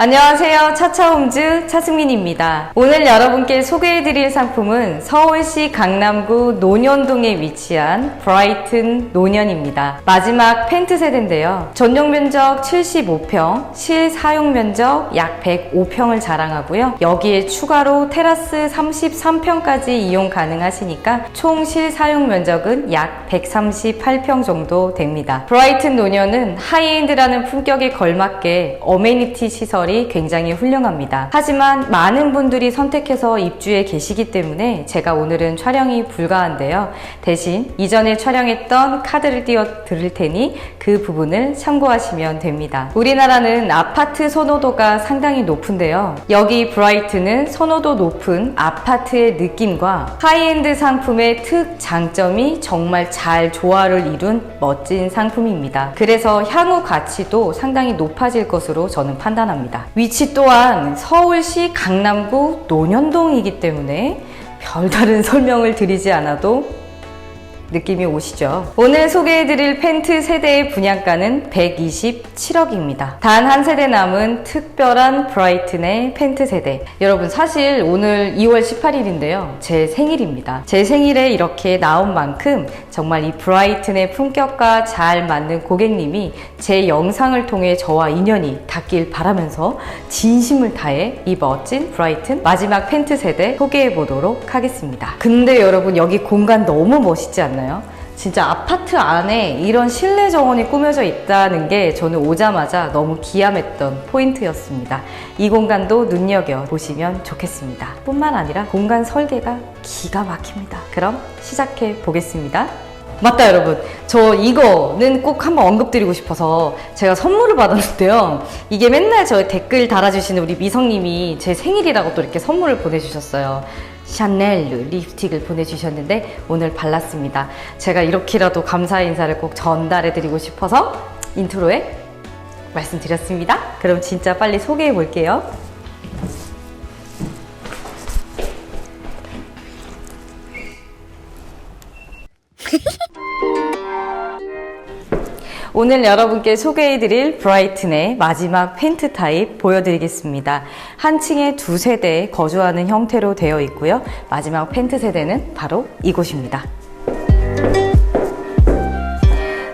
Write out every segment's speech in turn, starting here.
안녕하세요. 차차홈즈 차승민입니다. 오늘 여러분께 소개해드릴 상품은 서울시 강남구 논현동에 위치한 브라이튼 논현입니다. 마지막 펜트 세대인데요. 전용 면적 75평, 실 사용 면적 약 105평을 자랑하고요. 여기에 추가로 테라스 33평까지 이용 가능하시니까 총 실 사용 면적은 약 138평 정도 됩니다. 브라이튼 논현은 하이엔드라는 품격에 걸맞게 어메니티 시설 이 굉장히 훌륭합니다. 하지만 많은 분들이 선택해서 입주해 계시기 때문에 제가 오늘은 촬영이 불가한데요. 대신 이전에 촬영했던 카드를 띄워 드릴 테니 그 부분을 참고하시면 됩니다. 우리나라는 아파트 선호도가 상당히 높은데요. 여기 브라이트는 선호도 높은 아파트의 느낌과 하이엔드 상품의 특 장점이 정말 잘 조화를 이룬 멋진 상품입니다. 그래서 향후 가치도 상당히 높아질 것으로 저는 판단합니다. 위치 또한 서울시 강남구 논현동이기 때문에 별다른 설명을 드리지 않아도 느낌이 오시죠? 오늘 소개해드릴 펜트 세대의 분양가는 127억입니다. 단 한 세대 남은 특별한 브라이튼의 펜트 세대. 여러분, 사실 오늘 2월 18일인데요. 제 생일입니다. 제 생일에 이렇게 나온 만큼 정말 이 브라이튼의 품격과 잘 맞는 고객님이 제 영상을 통해 저와 인연이 닿길 바라면서 진심을 다해 이 멋진 브라이튼 마지막 펜트 세대 소개해 보도록 하겠습니다. 근데 여러분, 여기 공간 너무 멋있지 않나요? 진짜 아파트 안에 이런 실내 정원이 꾸며져 있다는 게 저는 오자마자 너무 기함했던 포인트였습니다. 이 공간도 눈여겨 보시면 좋겠습니다. 뿐만 아니라 공간 설계가 기가 막힙니다. 그럼 시작해 보겠습니다. 맞다 여러분 저 이거는 꼭 한번 언급드리고 싶어서 제가 선물을 받았는데요 이게 맨날 저 댓글 달아주시는 우리 미성님이 제 생일이라고 또 이렇게 선물을 보내주셨어요 샤넬 립스틱을 보내주셨는데 오늘 발랐습니다. 제가 이렇게라도 감사 인사를 꼭 전달해 드리고 싶어서 인트로에 말씀드렸습니다. 그럼 진짜 빨리 소개해 볼게요 오늘 여러분께 소개해드릴 브라이튼의 마지막 펜트 타입 보여드리겠습니다. 한 층에 두 세대 거주하는 형태로 되어 있고요. 마지막 펜트 세대는 바로 이곳입니다.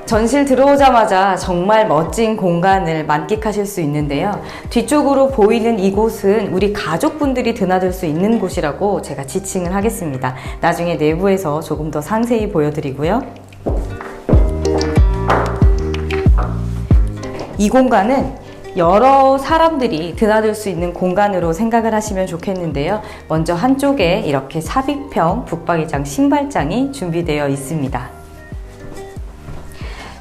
전실 들어오자마자 정말 멋진 공간을 만끽하실 수 있는데요. 뒤쪽으로 보이는 이곳은 우리 가족분들이 드나들 수 있는 곳이라고 제가 지칭을 하겠습니다. 나중에 내부에서 조금 더 상세히 보여드리고요. 이 공간은 여러 사람들이 드나들 수 있는 공간으로 생각을 하시면 좋겠는데요. 먼저 한쪽에 이렇게 삽입형 북박이장 신발장이 준비되어 있습니다.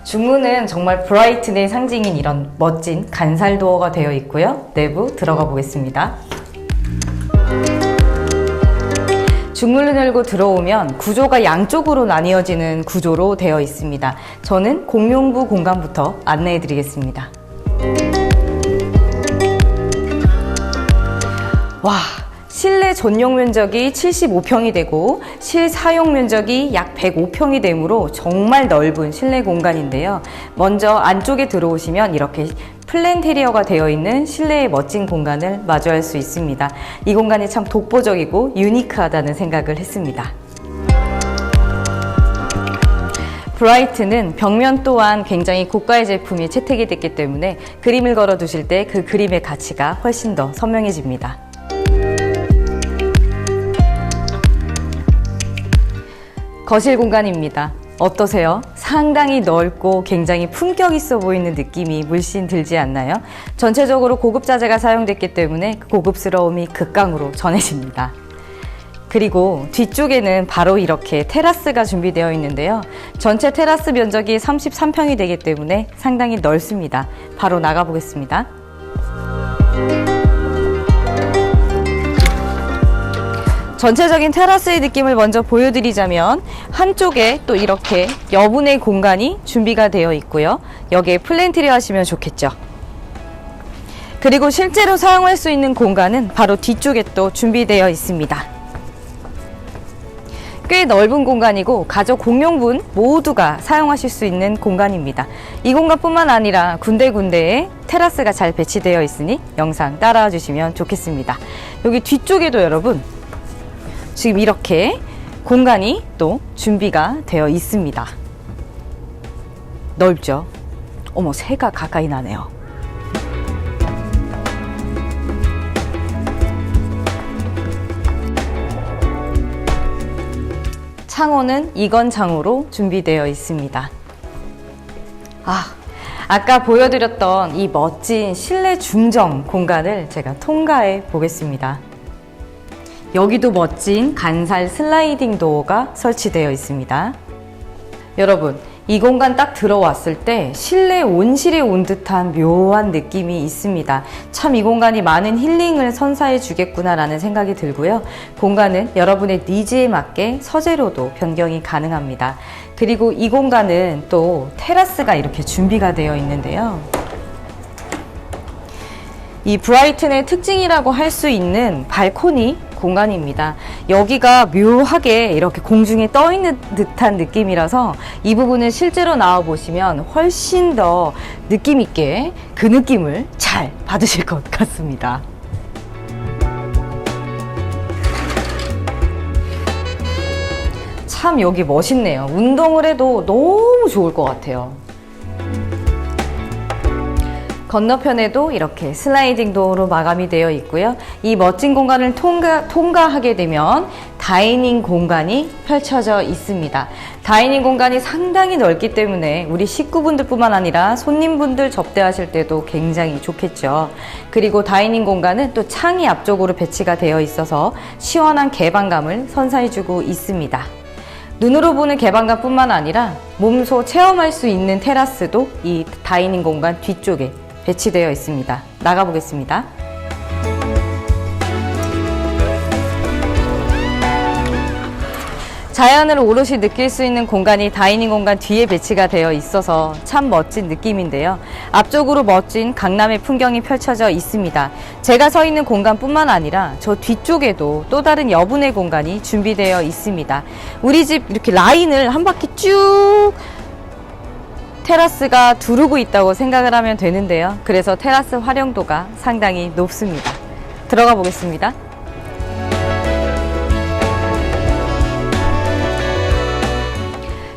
중문은 정말 브라이튼의 상징인 이런 멋진 간살 도어가 되어 있고요. 내부 들어가 보겠습니다. 중문을 열고 들어오면 구조가 양쪽으로 나뉘어지는 구조로 되어 있습니다. 저는 공용부 공간부터 안내해 드리겠습니다. 와, 실내 전용 면적이 75평이 되고 실 사용 면적이 약 105평이 되므로 정말 넓은 실내 공간인데요. 먼저 안쪽에 들어오시면 이렇게 플랜테리어가 되어 있는 실내의 멋진 공간을 마주할 수 있습니다. 이 공간이 참 독보적이고 유니크하다는 생각을 했습니다. 브라이트는 벽면 또한 굉장히 고가의 제품이 채택이 됐기 때문에 그림을 걸어 두실 때 그 그림의 가치가 훨씬 더 선명해집니다. 거실 공간입니다. 어떠세요? 상당히 넓고 굉장히 품격 있어 보이는 느낌이 물씬 들지 않나요? 전체적으로 고급 자재가 사용됐기 때문에 그 고급스러움이 극강으로 전해집니다. 그리고 뒤쪽에는 바로 이렇게 테라스가 준비되어 있는데요. 전체 테라스 면적이 33평이 되기 때문에 상당히 넓습니다. 바로 나가 보겠습니다. 전체적인 테라스의 느낌을 먼저 보여드리자면 한쪽에 또 이렇게 여분의 공간이 준비가 되어 있고요. 여기에 플랜트리 하시면 좋겠죠. 그리고 실제로 사용할 수 있는 공간은 바로 뒤쪽에 또 준비되어 있습니다. 꽤 넓은 공간이고 가족 공용분 모두가 사용하실 수 있는 공간입니다. 이 공간뿐만 아니라 군데군데에 테라스가 잘 배치되어 있으니 영상 따라와 주시면 좋겠습니다. 여기 뒤쪽에도 여러분 지금 이렇게 공간이 또 준비가 되어 있습니다. 넓죠? 어머, 새가 가까이 나네요. 창호는 이건창으로 준비되어 있습니다. 아, 아까 보여드렸던 이 멋진 실내 중정 공간을 제가 통과해 보겠습니다. 여기도 멋진 간살 슬라이딩 도어가 설치되어 있습니다. 여러분, 이 공간 딱 들어왔을 때 실내 온실에 온 듯한 묘한 느낌이 있습니다. 참 이 공간이 많은 힐링을 선사해 주겠구나라는 생각이 들고요. 공간은 여러분의 니즈에 맞게 서재로도 변경이 가능합니다. 그리고 이 공간은 또 테라스가 이렇게 준비가 되어 있는데요. 이 브라이튼의 특징이라고 할 수 있는 발코니 공간입니다. 여기가 묘하게 이렇게 공중에 떠 있는 듯한 느낌이라서 이 부분을 실제로 나와 보시면 훨씬 더 느낌 있게 그 느낌을 잘 받으실 것 같습니다. 참 여기 멋있네요. 운동을 해도 너무 좋을 것 같아요. 건너편에도 이렇게 슬라이딩 도어로 마감이 되어 있고요. 이 멋진 공간을 통과, 통과하게 되면 다이닝 공간이 펼쳐져 있습니다. 다이닝 공간이 상당히 넓기 때문에 우리 식구분들뿐만 아니라 손님분들 접대하실 때도 굉장히 좋겠죠. 그리고 다이닝 공간은 또 창이 앞쪽으로 배치가 되어 있어서 시원한 개방감을 선사해주고 있습니다. 눈으로 보는 개방감뿐만 아니라 몸소 체험할 수 있는 테라스도 이 다이닝 공간 뒤쪽에 배치되어 있습니다. 나가보겠습니다. 자연을 오롯이 느낄 수 있는 공간이 다이닝 공간 뒤에 배치가 되어 있어서 참 멋진 느낌인데요. 앞쪽으로 멋진 강남의 풍경이 펼쳐져 있습니다. 제가 서 있는 공간뿐만 아니라 저 뒤쪽에도 또 다른 여분의 공간이 준비되어 있습니다. 우리 집 이렇게 라인을 한 바퀴 쭉 테라스가 두르고 있다고 생각을 하면 되는데요. 그래서 테라스 활용도가 상당히 높습니다. 들어가 보겠습니다.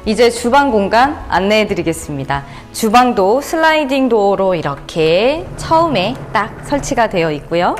이제 주방 공간 안내해 드리겠습니다. 주방도 슬라이딩 도어로 이렇게 처음에 딱 설치가 되어 있고요.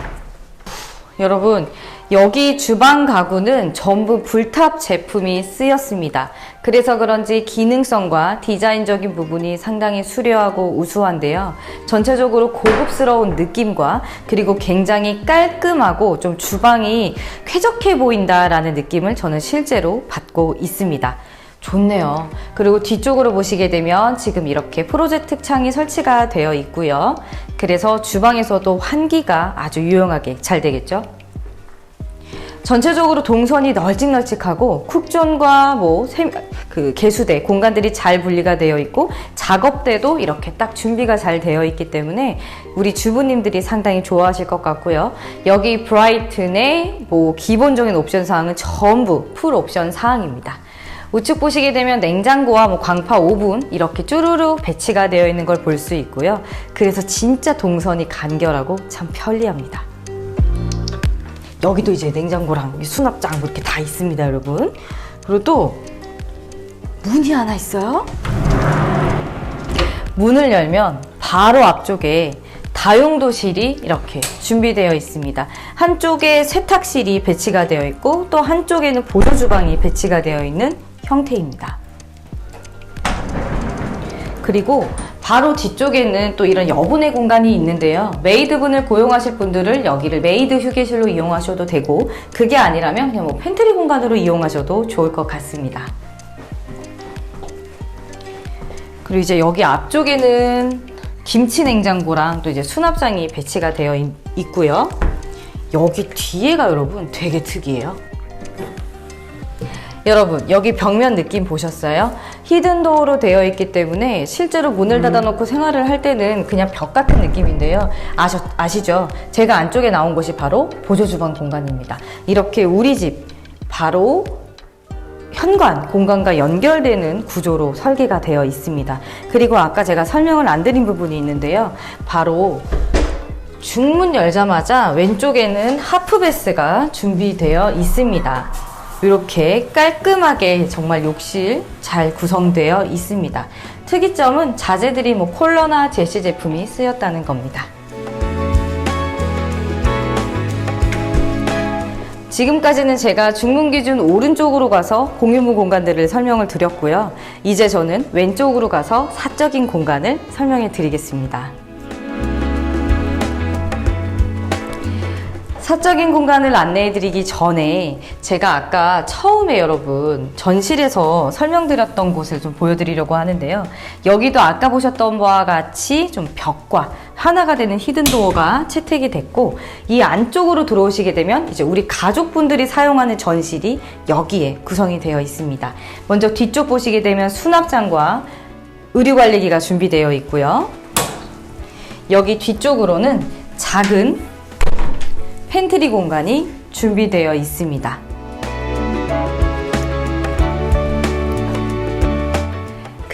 여러분, 여기 주방 가구는 전부 불탑 제품이 쓰였습니다. 그래서 그런지 기능성과 디자인적인 부분이 상당히 수려하고 우수한데요. 전체적으로 고급스러운 느낌과 그리고 굉장히 깔끔하고 좀 주방이 쾌적해 보인다라는 느낌을 저는 실제로 받고 있습니다. 좋네요. 그리고 뒤쪽으로 보시게 되면 지금 이렇게 프로젝트 창이 설치가 되어 있고요. 그래서 주방에서도 환기가 아주 유용하게 잘 되겠죠. 전체적으로 동선이 널찍널찍하고 쿡존과 뭐그 개수대 공간들이 잘 분리가 되어 있고 작업대도 이렇게 딱 준비가 잘 되어 있기 때문에 우리 주부님들이 상당히 좋아하실 것 같고요. 여기 브라이튼의 뭐 기본적인 옵션 사항은 전부 풀 옵션 사항입니다. 우측 보시게 되면 냉장고와 뭐 광파 오븐 이렇게 쭈루루 배치가 되어 있는 걸 볼 수 있고요. 그래서 진짜 동선이 간결하고 참 편리합니다. 여기도 이제 냉장고랑 수납장 뭐 이렇게 다 있습니다, 여러분. 그리고 또 문이 하나 있어요. 문을 열면 바로 앞쪽에 다용도실이 이렇게 준비되어 있습니다. 한쪽에 세탁실이 배치가 되어 있고 또 한쪽에는 보조 주방이 배치가 되어 있는 형태입니다. 그리고 바로 뒤쪽에는 또 이런 여분의 공간이 있는데요. 메이드분을 고용하실 분들은 여기를 메이드 휴게실로 이용하셔도 되고 그게 아니라면 그냥 뭐 팬트리 공간으로 이용하셔도 좋을 것 같습니다. 그리고 이제 여기 앞쪽에는 김치 냉장고랑 또 이제 수납장이 배치가 되어 있, 있고요. 여기 뒤에가 여러분 되게 특이해요. 여러분 여기 벽면 느낌 보셨어요? 히든 도어로 되어 있기 때문에 실제로 문을 닫아놓고 생활을 할 때는 그냥 벽 같은 느낌인데요. 아셔, 아시죠? 제가 안쪽에 나온 곳이 바로 보조 주방 공간입니다. 이렇게 우리 집 바로 현관, 공간과 연결되는 구조로 설계가 되어 있습니다. 그리고 아까 제가 설명을 안 드린 부분이 있는데요. 바로 중문 열자마자 왼쪽에는 하프베스가 준비되어 있습니다. 이렇게 깔끔하게 정말 욕실 잘 구성되어 있습니다. 특이점은 자재들이 뭐 콜러나 제시 제품이 쓰였다는 겁니다. 지금까지는 제가 중문 기준 오른쪽으로 가서 공유무 공간들을 설명을 드렸고요. 이제 저는 왼쪽으로 가서 사적인 공간을 설명해 드리겠습니다. 사적인 공간을 안내해 드리기 전에 제가 아까 처음에 여러분 전실에서 설명드렸던 곳을 좀 보여드리려고 하는데요. 여기도 아까 보셨던 바와 같이 좀 벽과 하나가 되는 히든도어가 채택이 됐고 이 안쪽으로 들어오시게 되면 이제 우리 가족분들이 사용하는 전실이 여기에 구성이 되어 있습니다. 먼저 뒤쪽 보시게 되면 수납장과 의류관리기가 준비되어 있고요. 여기 뒤쪽으로는 작은 팬트리 공간이 준비되어 있습니다.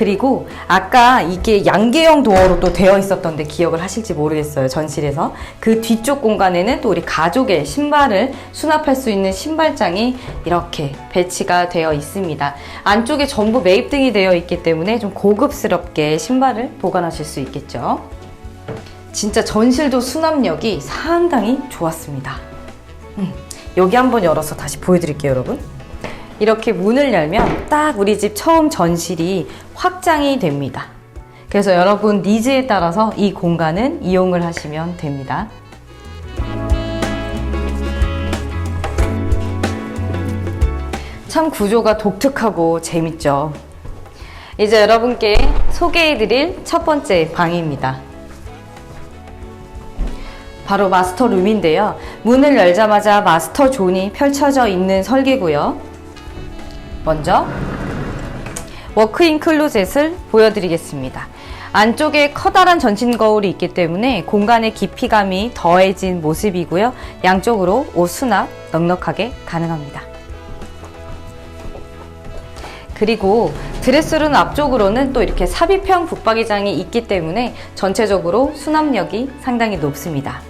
그리고 아까 이게 양계형 도어로 또 되어 있었던데 기억을 하실지 모르겠어요. 전실에서. 그 뒤쪽 공간에는 또 우리 가족의 신발을 수납할 수 있는 신발장이 이렇게 배치가 되어 있습니다. 안쪽에 전부 매입등이 되어 있기 때문에 좀 고급스럽게 신발을 보관하실 수 있겠죠. 진짜 전실도 수납력이 상당히 좋았습니다. 음, 여기 한번 열어서 다시 보여드릴게요, 여러분. 이렇게 문을 열면 딱 우리 집 처음 전실이 확장이 됩니다. 그래서 여러분 니즈에 따라서 이 공간은 이용을 하시면 됩니다. 참 구조가 독특하고 재밌죠. 이제 여러분께 소개해드릴 첫 번째 방입니다. 바로 마스터 룸인데요. 문을 열자마자 마스터 존이 펼쳐져 있는 설계고요. 먼저 워크인 클로젯을 보여드리겠습니다. 안쪽에 커다란 전신 거울이 있기 때문에 공간의 깊이감이 더해진 모습이고요. 양쪽으로 옷 수납 넉넉하게 가능합니다. 그리고 드레스룸 앞쪽으로는 또 이렇게 삽입형 붙박이장이 있기 때문에 전체적으로 수납력이 상당히 높습니다.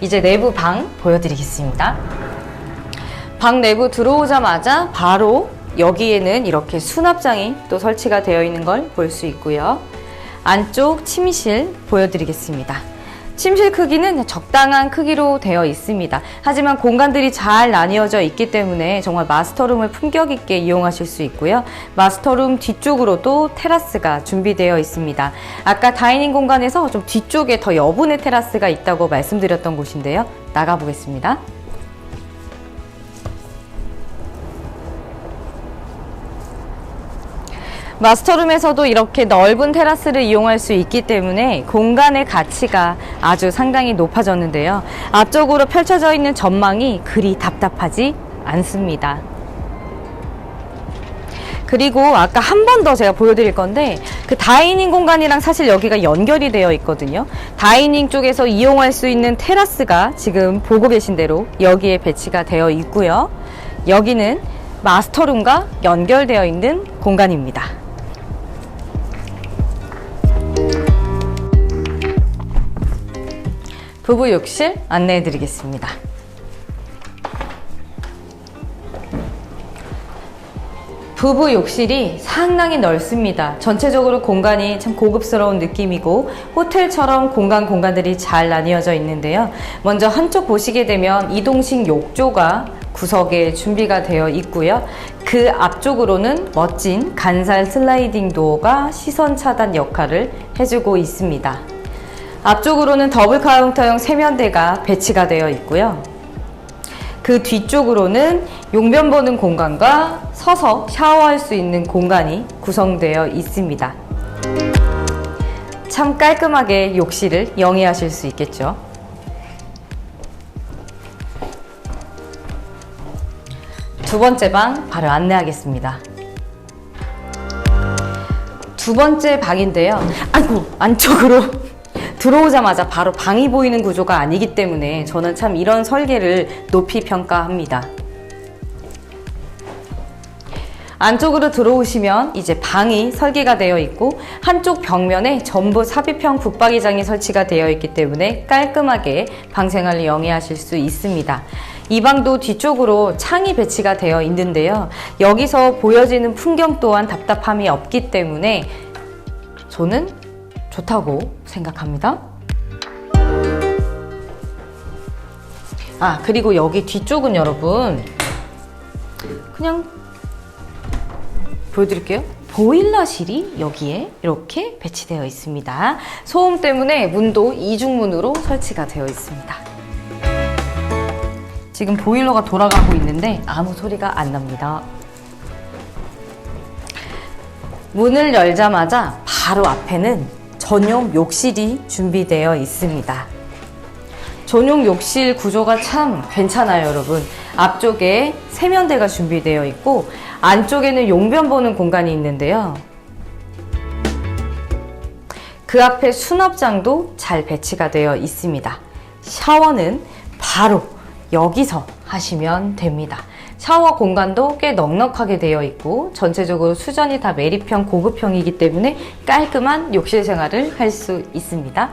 이제 내부 방 보여드리겠습니다. 방 내부 들어오자마자 바로 여기에는 이렇게 수납장이 또 설치가 되어 있는 걸 볼 수 있고요. 안쪽 침실 보여드리겠습니다. 침실 크기는 적당한 크기로 되어 있습니다. 하지만 공간들이 잘 나뉘어져 있기 때문에 정말 마스터룸을 품격 있게 이용하실 수 있고요. 마스터룸 뒤쪽으로도 테라스가 준비되어 있습니다. 아까 다이닝 공간에서 좀 뒤쪽에 더 여분의 테라스가 있다고 말씀드렸던 곳인데요. 나가 보겠습니다. 마스터룸에서도 이렇게 넓은 테라스를 이용할 수 있기 때문에 공간의 가치가 아주 상당히 높아졌는데요. 앞쪽으로 펼쳐져 있는 전망이 그리 답답하지 않습니다. 그리고 아까 한 번 더 제가 보여드릴 건데 그 다이닝 공간이랑 사실 여기가 연결이 되어 있거든요. 다이닝 쪽에서 이용할 수 있는 테라스가 지금 보고 계신 대로 여기에 배치가 되어 있고요. 여기는 마스터룸과 연결되어 있는 공간입니다. 부부 욕실 안내해 드리겠습니다. 부부 욕실이 상당히 넓습니다. 전체적으로 공간이 참 고급스러운 느낌이고 호텔처럼 공간 공간들이 잘 나뉘어져 있는데요. 먼저 한쪽 보시게 되면 이동식 욕조가 구석에 준비가 되어 있고요. 그 앞쪽으로는 멋진 간살 슬라이딩 도어가 시선 차단 역할을 해주고 있습니다. 앞쪽으로는 더블 카운터형 세면대가 배치가 되어 있고요. 그 뒤쪽으로는 용변 보는 공간과 서서 샤워할 수 있는 공간이 구성되어 있습니다. 참 깔끔하게 욕실을 영위하실 수 있겠죠. 두 번째 방 바로 안내하겠습니다. 두 번째 방인데요. 아이고, 안쪽으로 들어오자마자 바로 방이 보이는 구조가 아니기 때문에 저는 참 이런 설계를 높이 평가합니다. 안쪽으로 들어오시면 이제 방이 설계가 되어 있고 한쪽 벽면에 전부 삽입형 붙박이장이 설치가 되어 있기 때문에 깔끔하게 방 생활을 영위하실 수 있습니다. 이 방도 뒤쪽으로 창이 배치가 되어 있는데요. 여기서 보여지는 풍경 또한 답답함이 없기 때문에 저는 좋다고 생각합니다. 아, 그리고 여기 뒤쪽은 여러분, 그냥 보여드릴게요. 보일러실이 여기에 이렇게 배치되어 있습니다. 소음 때문에 문도 이중문으로 설치가 되어 있습니다. 지금 보일러가 돌아가고 있는데 아무 소리가 안 납니다. 문을 열자마자 바로 앞에는 전용 욕실이 준비되어 있습니다. 전용 욕실 구조가 참 괜찮아요, 여러분. 앞쪽에 세면대가 준비되어 있고, 안쪽에는 용변 보는 공간이 있는데요. 그 앞에 수납장도 잘 배치가 되어 있습니다. 샤워는 바로 여기서 하시면 됩니다. 샤워 공간도 꽤 넉넉하게 되어 있고 전체적으로 수전이 다 메리평 고급형이기 때문에 깔끔한 욕실 생활을 할 수 있습니다.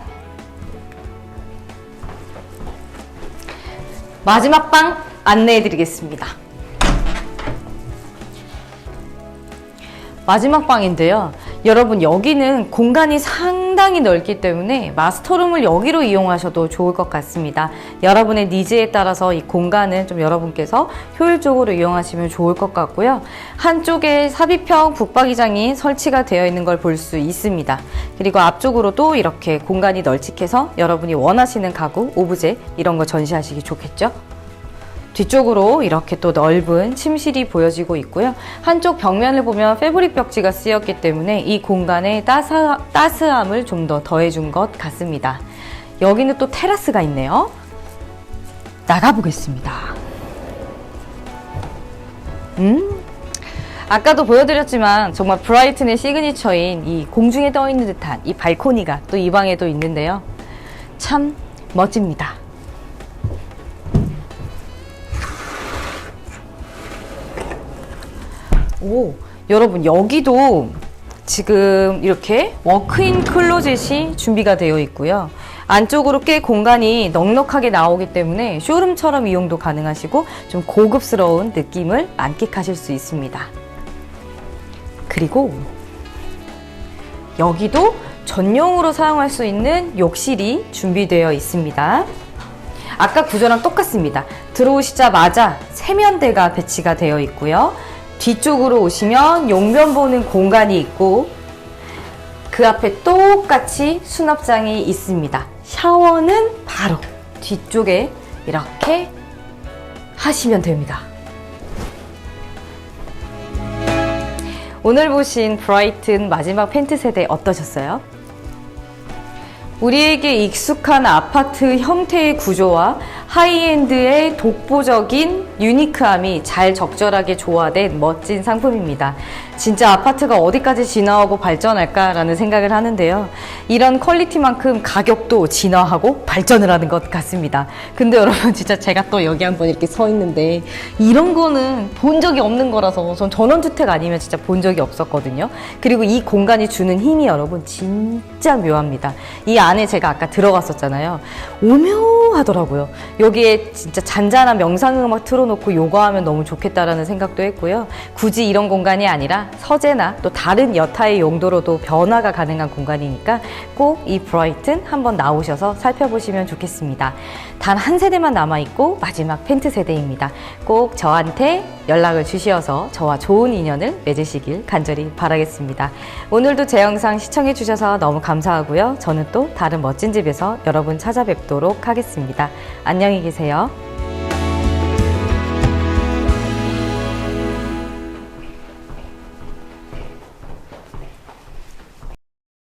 마지막 방 안내해 드리겠습니다. 마지막 방인데요. 여러분, 여기는 공간이 상당히 넓기 때문에 마스터룸을 여기로 이용하셔도 좋을 것 같습니다. 여러분의 니즈에 따라서 이 공간은 좀 여러분께서 효율적으로 이용하시면 좋을 것 같고요. 한쪽에 삽입형 북박이장이 설치가 되어 있는 걸 볼 수 있습니다. 그리고 앞쪽으로도 이렇게 공간이 널찍해서 여러분이 원하시는 가구, 오브제 이런 거 전시하시기 좋겠죠? 뒤쪽으로 이렇게 또 넓은 침실이 보여지고 있고요. 한쪽 벽면을 보면 패브릭 벽지가 쓰였기 때문에 이 공간에 따스, 따스함을 좀 더 더해준 것 같습니다. 여기는 또 테라스가 있네요. 나가보겠습니다. 음, 아까도 보여드렸지만 정말 브라이튼의 시그니처인 이 공중에 떠 있는 듯한 이 발코니가 또 이 방에도 있는데요. 참 멋집니다. 오, 여러분 여기도 지금 이렇게 워크인 클로젯이 준비가 되어 있고요. 안쪽으로 꽤 공간이 넉넉하게 나오기 때문에 쇼룸처럼 이용도 가능하시고 좀 고급스러운 느낌을 만끽하실 수 있습니다. 그리고 여기도 전용으로 사용할 수 있는 욕실이 준비되어 있습니다. 아까 구조랑 똑같습니다. 들어오시자마자 세면대가 배치가 되어 있고요. 뒤쪽으로 오시면 용변 보는 공간이 있고 그 앞에 똑같이 수납장이 있습니다. 샤워는 바로 뒤쪽에 이렇게 하시면 됩니다. 오늘 보신 브라이튼 마지막 펜트 세대 어떠셨어요? 우리에게 익숙한 아파트 형태의 구조와 하이엔드의 독보적인 유니크함이 잘 적절하게 조화된 멋진 상품입니다. 진짜 아파트가 어디까지 진화하고 발전할까라는 생각을 하는데요. 이런 퀄리티만큼 가격도 진화하고 발전을 하는 것 같습니다. 근데 여러분 진짜 제가 또 여기 한번 이렇게 서 있는데 이런 거는 본 적이 없는 거라서 전 전원주택 아니면 진짜 본 적이 없었거든요. 그리고 이 공간이 주는 힘이 여러분 진짜 묘합니다. 이 안에 제가 아까 들어갔었잖아요. 오묘하더라고요. 여기에 진짜 잔잔한 명상음악 틀어놓고 요가하면 너무 좋겠다라는 생각도 했고요. 굳이 이런 공간이 아니라 서재나 또 다른 여타의 용도로도 변화가 가능한 공간이니까 꼭 이 브라이튼 한번 나오셔서 살펴보시면 좋겠습니다. 단 한 세대만 남아있고 마지막 펜트 세대입니다. 꼭 저한테 연락을 주시어서 저와 좋은 인연을 맺으시길 간절히 바라겠습니다. 오늘도 제 영상 시청해 주셔서 너무 감사하고요. 저는 또 다른 멋진 집에서 여러분 찾아뵙도록 하겠습니다. 안녕히 계세요.